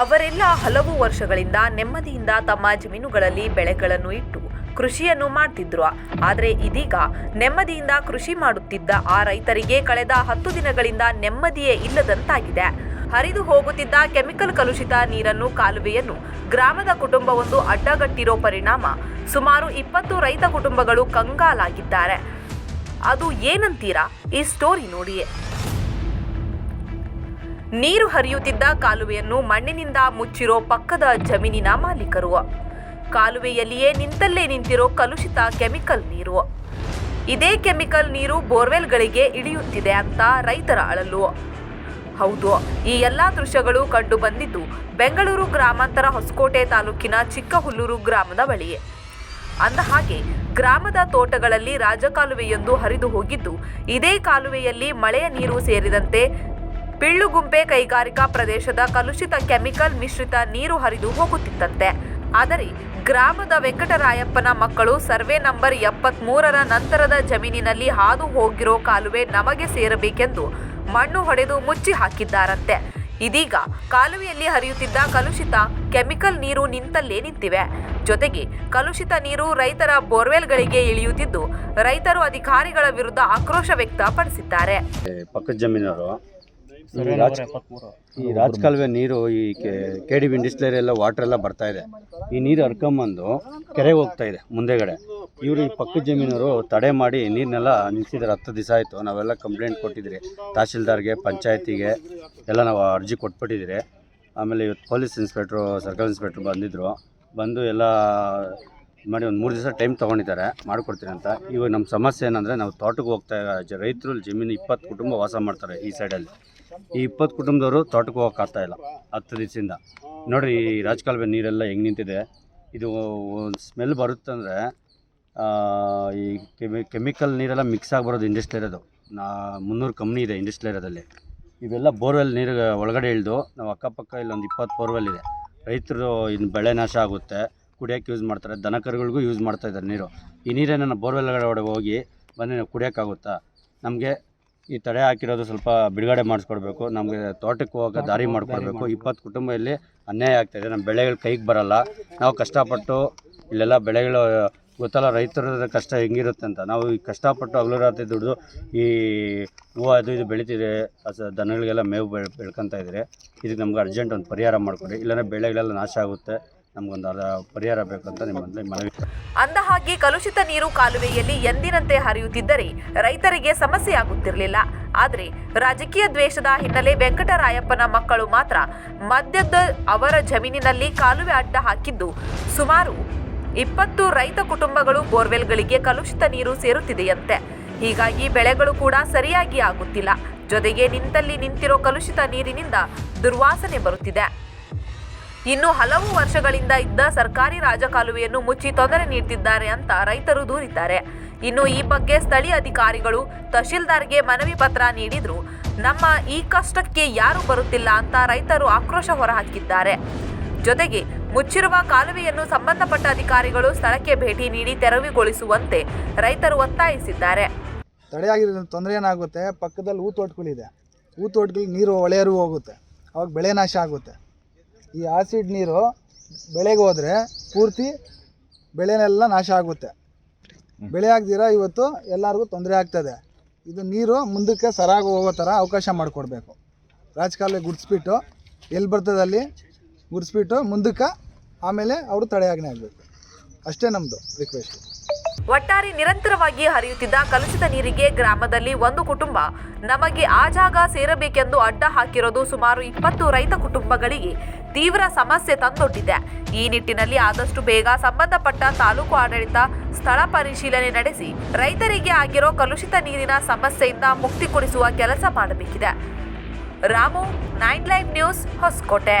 ಅವರೆಲ್ಲ ಹಲವು ವರ್ಷಗಳಿಂದ ನೆಮ್ಮದಿಯಿಂದ ತಮ್ಮ ಜಮೀನುಗಳಲ್ಲಿ ಬೆಳೆಗಳನ್ನು ಇಟ್ಟು ಕೃಷಿಯನ್ನು ಮಾಡ್ತಿದ್ರು. ಆದರೆ ಇದೀಗ ನೆಮ್ಮದಿಯಿಂದ ಕೃಷಿ ಮಾಡುತ್ತಿದ್ದ ಆ ರೈತರಿಗೆ ಕಳೆದ ಹತ್ತು ದಿನಗಳಿಂದ ನೆಮ್ಮದಿಯೇ ಇಲ್ಲದಂತಾಗಿದೆ. ಹರಿದು ಹೋಗುತ್ತಿದ್ದ ಕೆಮಿಕಲ್ ಕಲುಷಿತ ನೀರನ್ನು ಕಾಲುವೆಯನ್ನು ಗ್ರಾಮದ ಕುಟುಂಬವೊಂದು ಅಡ್ಡಗಟ್ಟಿರೋ ಪರಿಣಾಮ ಸುಮಾರು ಇಪ್ಪತ್ತು ರೈತ ಕುಟುಂಬಗಳು ಕಂಗಾಲಾಗಿದ್ದಾರೆ. ಅದು ಏನಂತೀರಾ? ಈ ಸ್ಟೋರಿ ನೋಡಿಯೇ. ನೀರು ಹರಿಯುತ್ತಿದ್ದ ಕಾಲುವೆಯನ್ನು ಮಣ್ಣಿನಿಂದ ಮುಚ್ಚಿರೋ ಪಕ್ಕದ ಜಮೀನಿನ ಮಾಲೀಕರು. ಕಾಲುವೆಯಲ್ಲಿಯೇ ನಿಂತಲ್ಲೇ ನಿಂತಿರೋ ಕಲುಷಿತ ಕೆಮಿಕಲ್ ನೀರು. ಇದೇ ಕೆಮಿಕಲ್ ನೀರು ಬೋರ್ವೆಲ್ಗಳಿಗೆ ಇಳಿಯುತ್ತಿದೆ ಅಂತ ರೈತರ ಅಳಲು. ಹೌದು, ಈ ಎಲ್ಲಾ ದೃಶ್ಯಗಳು ಕಂಡು ಬಂದಿದ್ದು ಬೆಂಗಳೂರು ಗ್ರಾಮಾಂತರ ಹೊಸಕೋಟೆ ತಾಲೂಕಿನ ಚಿಕ್ಕಹುಲ್ಲೂರು ಗ್ರಾಮದ ಬಳಿ. ಅಂದ ಹಾಗೆ, ಗ್ರಾಮದ ತೋಟಗಳಲ್ಲಿ ರಾಜಕಾಲುವೆಯೊಂದು ಹರಿದು ಹೋಗಿದ್ದು, ಇದೇ ಕಾಲುವೆಯಲ್ಲಿ ಮಳೆಯ ನೀರು ಸೇರಿದಂತೆ ಪಿಳ್ಳುಗುಂಪೆ ಕೈಗಾರಿಕಾ ಪ್ರದೇಶದ ಕಲುಷಿತ ಕೆಮಿಕಲ್ ಮಿಶ್ರಿತ ನೀರು ಹರಿದು ಹೋಗುತ್ತಿತ್ತಂತೆ. ಆದರೆ ಗ್ರಾಮದ ವೆಂಕಟರಾಯಪ್ಪನ ಮಕ್ಕಳು ಸರ್ವೆ ನಂಬರ್ ಎಪ್ಪತ್ಮೂರರ ನಂತರದ ಜಮೀನಿನಲ್ಲಿ ಹಾದು ಹೋಗಿರೋ ಕಾಲುವೆ ನಮಗೆ ಸೇರಬೇಕೆಂದು ಮಣ್ಣು ಹೊಡೆದು ಮುಚ್ಚಿ ಹಾಕಿದ್ದಾರಂತೆ. ಇದೀಗ ಕಾಲುವೆಯಲ್ಲಿ ಹರಿಯುತ್ತಿದ್ದ ಕಲುಷಿತ ಕೆಮಿಕಲ್ ನೀರು ನಿಂತಲ್ಲೇ ನಿಂತಿವೆ. ಜೊತೆಗೆ ಕಲುಷಿತ ನೀರು ರೈತರ ಬೋರ್ವೆಲ್ಗಳಿಗೆ ಇಳಿಯುತ್ತಿದ್ದು ರೈತರು ಅಧಿಕಾರಿಗಳ ವಿರುದ್ಧ ಆಕ್ರೋಶ ವ್ಯಕ್ತಪಡಿಸಿದ್ದಾರೆ. ಪಕ್ಕದ ಜಮೀನವರು ಈ ರಾಜ್ ಈ ರಾಜಕಾಲುವೆ ನೀರು ಈ ಕೆ ಡಿ ಬಿ ಡಿಸ್ಲೇರಿ ಎಲ್ಲ ವಾಟರ್ ಎಲ್ಲ ಬರ್ತಾ ಇದೆ. ಈ ನೀರು ಹರ್ಕೊಂಬಂದು ಕೆರೆಗೆ ಹೋಗ್ತಾ ಇದೆ ಮುಂದೆಗಡೆ. ಇವರು ಈ ಪಕ್ಕದ ಜಮೀನವರು ತಡೆ ಮಾಡಿ ನೀರನ್ನೆಲ್ಲ ನಿಲ್ಸಿದ್ದಾರೆ ಹತ್ತು ದಿವಸ ಆಯಿತು. ನಾವೆಲ್ಲ ಕಂಪ್ಲೇಂಟ್ ಕೊಟ್ಟಿದ್ರಿ. ತಹಶೀಲ್ದಾರ್ಗೆ ಪಂಚಾಯತಿಗೆ ಎಲ್ಲ ನಾವು ಅರ್ಜಿ ಕೊಟ್ಬಿಟ್ಟಿದ್ದೀರಿ. ಆಮೇಲೆ ಇವತ್ತು ಪೊಲೀಸ್ ಇನ್ಸ್ಪೆಕ್ಟ್ರು ಸರ್ಕಲ್ ಇನ್ಸ್ಪೆಕ್ಟ್ರು ಬಂದಿದ್ದರು ಬಂದು ಎಲ್ಲ ಮಾಡಿ ಒಂದು ಮೂರು ದಿವಸ ಟೈಮ್ ತೊಗೊಂಡಿದ್ದಾರೆ, ಮಾಡಿಕೊಡ್ತೀನಿ ಅಂತ. ಇವಾಗ ನಮ್ಮ ಸಮಸ್ಯೆ ಏನಂದರೆ ನಾವು ತೋಟಕ್ಕೆ ಹೋಗ್ತಾ ರೈತರು ಜಮೀನು ಇಪ್ಪತ್ತು ಕುಟುಂಬ ವಾಸ ಮಾಡ್ತಾರೆ ಈ ಸೈಡಲ್ಲಿ ಈ ಇಪ್ಪತ್ತು ಕುಟುಂಬದವರು ತೋಟಕ್ಕೆ ಹೋಗೋಕ್ಕಾಗ್ತಾ ಇಲ್ಲ, ಹತ್ತು ದಿವಸದಿಂದ. ನೋಡಿರಿ ಈ ರಾಜಕಾಲುವೆ ನೀರೆಲ್ಲ ಹೆಂಗೆ ನಿಂತಿದೆ, ಇದು ಸ್ಮೆಲ್ ಬರುತ್ತಂದರೆ ಈ ಕೆಮಿ, ಕೆಮಿಕಲ್ ನೀರೆಲ್ಲ ಮಿಕ್ಸ್ ಆಗಿ ಬರೋದು ಇಂಡಸ್ಟ್ರಿ ಇರೋದು. ನಾ, ಮುನ್ನೂರು ಕಂಪ್ನಿ ಇದೆ ಇಂಡಸ್ಟ್ರಿ ಇರೋದಲ್ಲಿ. ಇವೆಲ್ಲ ಬೋರ್ವೆಲ್ ನೀರು ಒಳಗಡೆ ಇಳಿದು, ನಾವು ಅಕ್ಕಪಕ್ಕ ಇಲ್ಲೊಂದು ಇಪ್ಪತ್ತು ಬೋರ್ವೆಲ್ ಇದೆ. ರೈತರು ಇನ್ನು ಬೆಳೆ ನಾಶ ಆಗುತ್ತೆ. ಕುಡಿಯೋಕ್ಕೆ ಯೂಸ್ ಮಾಡ್ತಾರೆ ದನ ಕರುಗಳಿಗೂ ಯೂಸ್ ಮಾಡ್ತಾ ಇದ್ದಾರೆ ನೀರು. ಈ ನೀರೇನ ಬೋರ್ವೆಲ್ ಒಳಗಡೆ ಹೋಗಿ ಬನ್ನಿ, ನಾವು ಕುಡಿಯೋಕ್ಕಾಗುತ್ತಾ? ನಮಗೆ ಈ ತಡೆ ಹಾಕಿರೋದು ಸ್ವಲ್ಪ ಬಿಡುಗಡೆ ಮಾಡಿಸ್ಕೊಡ್ಬೇಕು. ನಮಗೆ ತೋಟಕ್ಕೆ ಹೋಗೋಕೆ ದಾರಿ ಮಾಡಿಕೊಡ್ಬೇಕು. ಇಪ್ಪತ್ತು ಕುಟುಂಬ ಇಲ್ಲಿ ಅನ್ಯಾಯ ಆಗ್ತಾಯಿದೆ ನಮ್ಮ ಬೆಳೆಗಳು ಕೈಗೆ ಬರೋಲ್ಲ. ನಾವು ಕಷ್ಟಪಟ್ಟು ಇಲ್ಲೆಲ್ಲ ಬೆಳೆಗಳು, ಗೊತ್ತಲ್ಲ ರೈತರ ಕಷ್ಟ ಹೆಂಗಿರುತ್ತೆ ಅಂತ. ನಾವು ಈ ಕಷ್ಟಪಟ್ಟು ಹಗಲು ರಾತ್ರಿ ದುಡಿದು ಈ ಹೂವು ಅದು ಇದು ಬೆಳೀತಿದೆ ಹಸ ದನಗಳಿಗೆಲ್ಲ ಮೇವು ಬೆಳ್, ಬೆಳ್ಕೊತಾ ಇದ್ದರೆ ಇದಕ್ಕೆ ನಮ್ಗೆ ಅರ್ಜೆಂಟ್ ಒಂದು ಪರಿಹಾರ ಮಾಡಿಕೊಡಿ. ಇಲ್ಲಾಂದರೆ ಬೆಳೆಗಳೆಲ್ಲ ನಾಶ ಆಗುತ್ತೆ. ನಮಗೊಂದು ಪರಿಹಾರ ಬೇಕಂತ ನಿಮ್ಮಲ್ಲಿ ಮನವಿ ಕಲುಷಿತ ನೀರು ಕಾಲುವೆಯಲ್ಲಿ ಎಂದಿನಂತೆ ಹರಿಯುತ್ತಿದ್ದರೆ ರೈತರಿಗೆ ಸಮಸ್ಯೆ ಆಗುತ್ತಿರಲಿಲ್ಲ. ಆದರೆ ರಾಜಕೀಯ ದ್ವೇಷದ ಹಿನ್ನೆಲೆ ವೆಂಕಟರಾಯಪ್ಪನ ಮಕ್ಕಳು ಮಾತ್ರ ಮದ್ಯದ ಅವರ ಜಮೀನಿನಲ್ಲಿ ಕಾಲುವೆ ಅಡ್ಡ ಹಾಕಿದ್ದು ಸುಮಾರು ಇಪ್ಪತ್ತು ರೈತ ಕುಟುಂಬಗಳು ಬೋರ್ವೆಲ್ಗಳಿಗೆ ಕಲುಷಿತ ನೀರು ಸೇರುತ್ತಿದೆಯಂತೆ. ಹೀಗಾಗಿ ಬೆಳೆಗಳು ಕೂಡ ಸರಿಯಾಗಿ ಆಗುತ್ತಿಲ್ಲ. ಜೊತೆಗೆ ನಿಂತಲ್ಲಿ ನಿಂತಿರೋ ಕಲುಷಿತ ನೀರಿನಿಂದ ದುರ್ವಾಸನೆ ಬರುತ್ತಿದೆ. ಇನ್ನು ಹಲವು ವರ್ಷಗಳಿಂದ ಇದ್ದ ಸರ್ಕಾರಿ ರಾಜಕಾಲುವೆಯನ್ನು ಮುಚ್ಚಿ ತೊಂದರೆ ನೀಡುತ್ತಿದ್ದಾರೆ ಅಂತ ರೈತರು ದೂರಿದ್ದಾರೆ. ಇನ್ನು ಈ ಬಗ್ಗೆ ಸ್ಥಳೀಯ ಅಧಿಕಾರಿಗಳು ತಹಶೀಲ್ದಾರ್ಗೆ ಮನವಿ ಪತ್ರ ನೀಡಿದ್ರು. ನಮ್ಮ ಈ ಕಷ್ಟಕ್ಕೆ ಯಾರು ಬರುತ್ತಿಲ್ಲ ಅಂತ ರೈತರು ಆಕ್ರೋಶ ಹೊರಹಾಕಿದ್ದಾರೆ. ಜೊತೆಗೆ ಮುಚ್ಚಿರುವ ಕಾಲುವೆಯನ್ನು ಸಂಬಂಧಪಟ್ಟ ಅಧಿಕಾರಿಗಳು ಸ್ಥಳಕ್ಕೆ ಭೇಟಿ ನೀಡಿ ತೆರವುಗೊಳಿಸುವಂತೆ ರೈತರು ಒತ್ತಾಯಿಸಿದ್ದಾರೆ. ತಡೆಯಾಗಿರೋ ತೊಂದರೆ ಏನಾಗುತ್ತೆ? ಪಕ್ಕದಲ್ಲಿ ಹೂ ತೋಟಗಳಿದೆ ಹೂ ತೋಟಗಳಿಗೆ ನೀರು ಒಳೆಯರು ಹೋಗುತ್ತೆ. ಅವಾಗ ಬೆಳೆ ನಾಶ ಆಗುತ್ತೆ. ಈ ಆಸಿಡ್ ನೀರು ಬೆಳೆಗೆ ಹೋದರೆ ಪೂರ್ತಿ ಬೆಳೆನೆಲ್ಲ ನಾಶ ಆಗುತ್ತೆ. ಬೆಳೆ ಆಗದಿರ ಇವತ್ತು ಎಲ್ಲರಿಗೂ ತೊಂದರೆ ಆಗ್ತದೆ. ಇದು ನೀರು ಮುಂದಕ್ಕೆ ಸರಾಗಿ ಹೋಗೋ ಥರ ಅವಕಾಶ ಮಾಡಿಕೊಡ್ಬೇಕು. ರಾಜಕಾಲ ಗುಡಿಸ್ಬಿಟ್ಟು ಎಲ್ಲಿ ಬರ್ತದೆ ಅಲ್ಲಿ ಗುಡಿಸ್ಬಿಟ್ಟು ಮುಂದಕ್ಕೆ ಆಮೇಲೆ ಅವರು ತಡೆಯಾಜ್ಞೆ ಆಗಬೇಕು. ಅಷ್ಟೇ ನಮ್ಮದು ರಿಕ್ವೆಸ್ಟ್ ಒಟ್ಟಾರೆ ನಿರಂತರವಾಗಿ ಹರಿಯುತ್ತಿದ್ದ ಕಲುಷಿತ ನೀರಿಗೆ ಗ್ರಾಮದಲ್ಲಿ ಒಂದು ಕುಟುಂಬ. ನಮಗೆ ಆ ಜಾಗ ಸೇರಬೇಕೆಂದು ಅಡ್ಡ ಹಾಕಿರೋದು ಸುಮಾರು ಇಪ್ಪತ್ತು ರೈತ ಕುಟುಂಬಗಳಿಗೆ ತೀವ್ರ ಸಮಸ್ಯೆ ತಂದೊಡ್ಡಿದೆ. ಈ ನಿಟ್ಟಿನಲ್ಲಿ ಆದಷ್ಟು ಬೇಗ ಸಂಬಂಧಪಟ್ಟ ತಾಲೂಕು ಆಡಳಿತ ಸ್ಥಳ ಪರಿಶೀಲನೆ ನಡೆಸಿ ರೈತರಿಗೆ ಆಗಿರೋ ಕಲುಷಿತ ನೀರಿನ ಸಮಸ್ಯೆಯಿಂದ ಮುಕ್ತಿ ಕೊಡಿಸುವ ಕೆಲಸ ಮಾಡಬೇಕಿದೆ. Ramu, nine live news Hosakote.